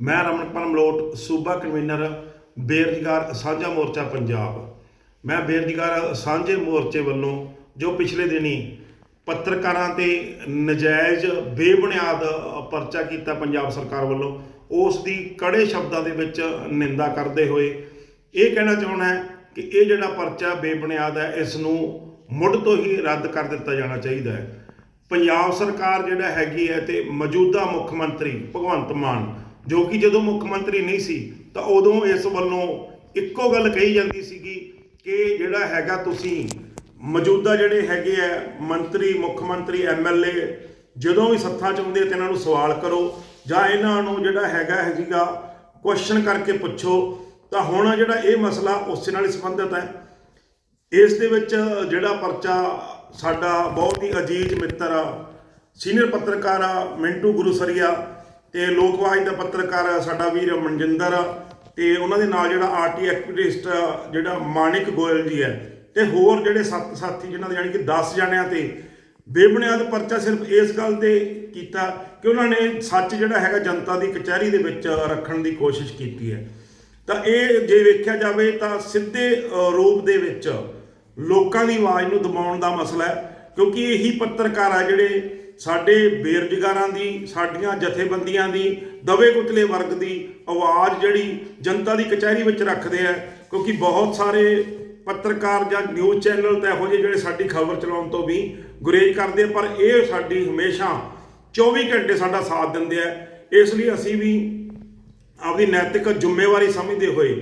ਮੈਂ ਰਮਨਪਾਲ ਮਲੋਟ ਸੂਬਾ ਕਨਵੀਨਰ, ਬੇਰੁਜ਼ਗਾਰ ਸਾਂਝਾ ਮੋਰਚਾ ਪੰਜਾਬ। ਮੈਂ ਬੇਰੁਜ਼ਗਾਰ ਸਾਂਝੇ ਮੋਰਚੇ ਵੱਲੋਂ ਜੋ ਪਿਛਲੇ ਦਿਨੀ ਪੱਤਰਕਾਰਾਂ ਤੇ ਨਜਾਇਜ਼, ਬੇਬੁਨਿਆਦ ਪਰਚਾ ਕੀਤਾ ਪੰਜਾਬ ਸਰਕਾਰ ਵੱਲੋਂ, ਉਸ ਦੀ ਕੜੇ ਸ਼ਬਦਾਂ ਦੇ ਵਿੱਚ ਨਿੰਦਾ ਕਰਦੇ ਹੋਏ, ਇਹ ਕਹਿਣਾ ਚਾਹੁੰਦਾ ਹੈ ਕਿ ਇਹ ਜਿਹੜਾ ਪਰਚਾ ਬੇਬੁਨਿਆਦ ਹੈ, ਇਸ ਨੂੰ ਮੁੱਢ ਤੋਂ ਹੀ ਰੱਦ ਕਰ ਦਿੱਤਾ ਜਾਣਾ ਚਾਹੀਦਾ ਹੈ। ਪੰਜਾਬ ਸਰਕਾਰ ਜਿਹੜਾ ਹੈਗੀ ਹੈ ਤੇ ਮੌਜੂਦਾ ਮੁੱਖ ਮੰਤਰੀ ਭਗਵੰਤ ਮਾਨ ਜੋ ਕਿ ਜਦੋਂ ਮੁੱਖ ਮੰਤਰੀ ਨਹੀਂ ਸੀ ਤਾਂ ਉਦੋਂ ਇਸ ਵੱਲੋਂ ਇੱਕੋ ਗੱਲ ਕਹੀ ਜਾਂਦੀ ਸੀਗੀ ਕਿ ਜਿਹੜਾ ਹੈਗਾ ਤੁਸੀਂ ਮੌਜੂਦਾ ਜਿਹੜੇ ਹੈਗੇ ਆ ਮੰਤਰੀ ਮੁੱਖ ਮੰਤਰੀ ਐਮਐਲਏ ਜਦੋਂ ਵੀ ਸੱਥਾਂ ਚ ਆਉਂਦੇ ਆ ਤੇ ਇਹਨਾਂ ਨੂੰ ਸਵਾਲ ਕਰੋ ਜਾਂ ਇਹਨਾਂ ਨੂੰ ਜਿਹੜਾ ਹੈਗਾ ਹੈਗਾ ਕੁਐਸਚਨ ਕਰਕੇ ਪੁੱਛੋ ਤਾਂ ਹੁਣ ਜਿਹੜਾ ਇਹ ਮਸਲਾ ਉਸੇ ਨਾਲ ਹੀ ਸੰਬੰਧਿਤ ਹੈ। ਇਸ ਦੇ ਵਿੱਚ ਜਿਹੜਾ ਪਰਚਾ ਸਾਡਾ ਬਹੁਤ ਹੀ ਅਜੀਜ਼ ਮਿੱਤਰ ਆ, ਸੀਨੀਅਰ ਪੱਤਰਕਾਰ ਆ, ਮਿੰਟੂ ਗੁਰੂਸਰੀਆ ਤੇ ਲੋਕਵਾਜ ਦਾ ਪੱਤਰਕਾਰ ਸਾਡਾ ਵੀਰ ਮਨਜਿੰਦਰ ਆ, ਤੇ ਉਹਨਾਂ ਦੇ ਨਾਲ ਜਿਹੜਾ ਆਰਟੀ ਐਕਟਿਵਿਸਟ ਆ, ਜਿਹੜਾ ਮਾਨਿਕ ਗੋਇਲ ਜੀ ਹੈ ਤੇ ਹੋਰ ਜਿਹੜੇ ਸੱਤ ਸਾਥੀ ਜਿਨ੍ਹਾਂ ਦੇ ਯਾਨੀ ਕਿ 10 ਜਣਿਆਂ ਤੇ ਬੇਬੁਨਿਆਦ ਪਰਚਾ ਸਿਰਫ ਇਸ ਗੱਲ ਤੇ ਕੀਤਾ ਕਿ ਉਹਨਾਂ ਨੇ ਸੱਚ ਜਿਹੜਾ ਹੈਗਾ ਜਨਤਾ ਦੀ ਕਚਹਿਰੀ ਦੇ ਵਿੱਚ ਰੱਖਣ ਦੀ ਕੋਸ਼ਿਸ਼ ਕੀਤੀ ਹੈ। ਤਾਂ ਇਹ ਜੇ ਵੇਖਿਆ ਜਾਵੇ ਤਾਂ ਸਿੱਧੇ ਰੂਪ ਦੇ ਵਿੱਚ ਲੋਕਾਂ ਦੀ ਆਵਾਜ਼ ਨੂੰ ਦਬਾਉਣ ਦਾ ਮਸਲਾ ਹੈ ਕਿਉਂਕਿ ਇਹੀ ਪੱਤਰਕਾਰ ਆ ਜਿਹੜੇ ਸਾਡੇ ਬੇਰੁਜ਼ਗਾਰਾਂ ਦੀ, ਸਾਡੀਆਂ ਜਥੇਬੰਦੀਆਂ ਦੀ, ਦਵੇ ਕੁਚਲੇ ਵਰਗ ਦੀ ਆਵਾਜ਼ ਜਿਹੜੀ ਜਨਤਾ ਦੀ ਕਚਹਿਰੀ ਵਿੱਚ ਰੱਖਦੇ ਆ, ਕਿਉਂਕਿ ਬਹੁਤ ਸਾਰੇ ਪੱਤਰਕਾਰ ਜਾਂ ਨਿਊਜ਼ ਚੈਨਲ ਤਾਂ ਇਹੋ ਜਿਹੇ ਜਿਹੜੇ ਸਾਡੀ ਖਬਰ ਚਲਾਉਣ ਤੋਂ ਵੀ ਗੁਰੇਜ਼ ਕਰਦੇ ਆ, ਪਰ ਇਹ ਸਾਡੀ ਹਮੇਸ਼ਾ 24 ਘੰਟੇ ਸਾਡਾ ਸਾਥ ਦਿੰਦੇ ਆ। ਇਸ ਲਈ ਅਸੀਂ ਵੀ ਆਪਦੀ ਨੈਤਿਕ ਜ਼ਿੰਮੇਵਾਰੀ ਸਮਝਦੇ ਹੋਏ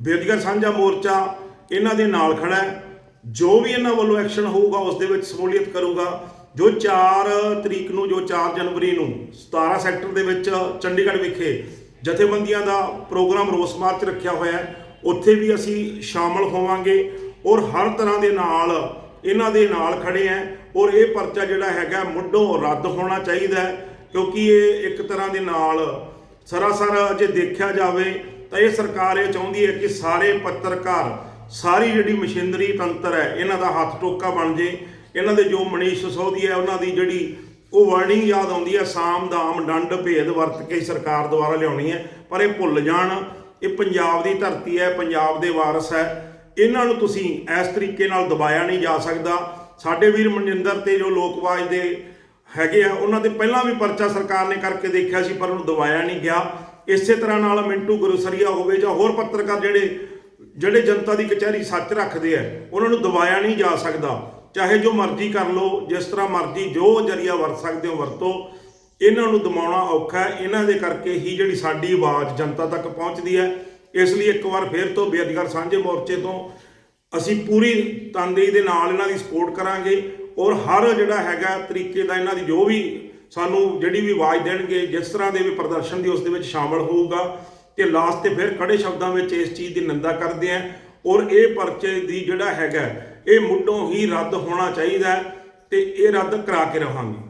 ਬੇਰੁਜ਼ਗਾਰ ਸਾਂਝਾ ਮੋਰਚਾ ਇਹਨਾਂ ਦੇ ਨਾਲ ਖੜਾ ਹੈ। ਜੋ ਵੀ ਇਹਨਾਂ ਵੱਲੋਂ ਐਕਸ਼ਨ ਹੋਊਗਾ, ਉਸ ਦੇ ਵਿੱਚ ਸਮੂਲੀਅਤ ਕਰੂਗਾ। ਜੋ 4 ਤਰੀਕ ਨੂੰ, ਜੋ 4 ਜਨਵਰੀ ਨੂੰ 17 ਸੈਕਟਰ ਦੇ ਵਿੱਚ ਚੰਡੀਗੜ੍ਹ ਵਿਖੇ ਜਥੇਬੰਦੀਆਂ ਦਾ ਪ੍ਰੋਗਰਾਮ ਰੋਸ ਮਾਰਚ ਰੱਖਿਆ ਹੋਇਆ ਹੈ, ਉੱਥੇ ਵੀ ਅਸੀਂ ਸ਼ਾਮਲ ਹੋਵਾਂਗੇ ਔਰ ਹਰ ਤਰ੍ਹਾਂ ਦੇ ਨਾਲ, ਇਹਨਾਂ ਦੇ ਨਾਲ ਖੜੇ ਆਂ ਔਰ ਇਹ ਪਰਚਾ ਜਿਹੜਾ ਹੈਗਾ ਮੁੱਢੋਂ ਰੱਦ ਹੋਣਾ ਚਾਹੀਦਾ ਹੈ, ਕਿਉਂਕਿ ਇਹ ਇੱਕ ਤਰ੍ਹਾਂ ਦੇ ਨਾਲ ਸਰਾਸਰ ਜੇ ਦੇਖਿਆ ਜਾਵੇ ਤਾਂ ਇਹ ਸਰਕਾਰ ਇਹ ਚਾਹੁੰਦੀ ਹੈ ਕਿ ਸਾਰੇ ਪੱਤਰਕਾਰ, ਸਾਰੀ ਜਿਹੜੀ ਮਸ਼ੀਨਰੀ ਤੰਤਰ ਹੈ, ਇਹਨਾਂ ਦਾ ਹੱਥ ਟੋਕਾ ਬਣ ਜੇ ਇਹਨਾਂ ਦੇ ਜੋ ਮਨੀਸ਼ ਸੋਧੀ ਹੈ, ਉਹਨਾਂ ਦੀ ਜਿਹੜੀ ਉਹ ਵਰਡਿੰਗ ਯਾਦ ਆਉਂਦੀ ਹੈ, ਸਾਮ, ਦਾਮ, ਡੰਡ, ਭੇਦ ਵਰਤ ਕੇ ਸਰਕਾਰ ਦੁਆਰਾ ਲਿਆਉਣੀ ਹੈ, ਪਰ ਇਹ ਭੁੱਲ ਜਾਣ। ਇਹ ਪੰਜਾਬ ਦੀ ਧਰਤੀ ਹੈ, ਪੰਜਾਬ ਦੇ ਵਾਰਸ ਹੈ। ਇਹਨਾਂ ਨੂੰ ਤੁਸੀਂ ਇਸ ਤਰੀਕੇ ਨਾਲ ਦਬਾਇਆ ਨਹੀਂ ਜਾ ਸਕਦਾ। ਸਾਡੇ ਵੀਰ ਮਨਜਿੰਦਰ ਤੇ ਜੋ ਲੋਕਵਾਜ ਦੇ ਹੈਗੇ ਆ, ਉਹਨਾਂ ਦੇ ਪਹਿਲਾਂ ਵੀ ਪਰਚਾ ਸਰਕਾਰ ਨੇ ਕਰਕੇ ਦੇਖਿਆ ਸੀ, ਪਰ ਉਹਨੂੰ ਦਬਾਇਆ ਨਹੀਂ ਗਿਆ। ਇਸੇ ਤਰ੍ਹਾਂ ਨਾਲ ਮਿੰਟੂ ਗੁਰਸਰੀਆ ਹੋਵੇ ਜਾਂ ਹੋਰ ਪੱਤਰਕਾਰ ਜਿਹੜੇ ਜਿਹੜੇ ਜਨਤਾ ਦੀ ਕਚਹਿਰੀ ਸੱਚ ਰੱਖਦੇ ਆ, ਉਹਨਾਂ ਨੂੰ ਦਬਾਇਆ ਨਹੀਂ ਜਾ ਸਕਦਾ। ਚਾਹੇ ਜੋ ਮਰਜ਼ੀ ਕਰ ਲਓ, ਜਿਸ ਤਰ੍ਹਾਂ ਮਰਜ਼ੀ ਜੋ ਜਰੀਆ ਵਰਤ ਸਕਦੇ ਹੋ ਵਰਤੋ, ਇਹਨਾਂ ਨੂੰ ਦਮਾਉਣਾ ਔਖਾ ਹੈ। ਇਹਨਾਂ ਦੇ ਕਰਕੇ ਹੀ ਜਿਹੜੀ ਸਾਡੀ ਆਵਾਜ਼ ਜਨਤਾ ਤੱਕ ਪਹੁੰਚਦੀ ਹੈ। ਇਸ ਲਈ ਇੱਕ ਵਾਰ ਫਿਰ ਤੋਂ ਬੇਅਧਿਕਾਰ ਸਾਂਝੇ ਮੋਰਚੇ ਤੋਂ ਅਸੀਂ ਪੂਰੀ ਤਨਦੇਹੀ ਦੇ ਨਾਲ ਇਹਨਾਂ ਦੀ ਸਪੋਰਟ ਕਰਾਂਗੇ ਔਰ ਹਰ ਜਿਹੜਾ ਹੈਗਾ ਤਰੀਕੇ ਦਾ ਇਹਨਾਂ ਦੀ ਜੋ ਵੀ ਸਾਨੂੰ ਜਿਹੜੀ ਵੀ ਆਵਾਜ਼ ਦੇਣਗੇ, ਜਿਸ ਤਰ੍ਹਾਂ ਦੇ ਵੀ ਪ੍ਰਦਰਸ਼ਨ ਦੀ ਉਸ ਦੇ ਵਿੱਚ ਸ਼ਾਮਲ ਹੋਊਗਾ। ਤੇ ਲਾਸਟ ਤੇ ਫਿਰ ਖੜੇ ਸ਼ਬਦਾਂ ਵਿੱਚ ਇਸ ਚੀਜ਼ ਦੀ ਨਿੰਦਾ ਕਰਦੇ ਆਂ ਔਰ ਇਹ ਪਰਚੇ ਦੀ ਜਿਹੜਾ ਹੈਗਾ, ਇਹ ਮੁੱਢੋਂ ਹੀ ਰੱਦ ਹੋਣਾ ਚਾਹੀਦਾ ਹੈ ਤੇ ਇਹ ਰੱਦ ਕਰਾ ਕੇ ਰਹਾਂਗੇ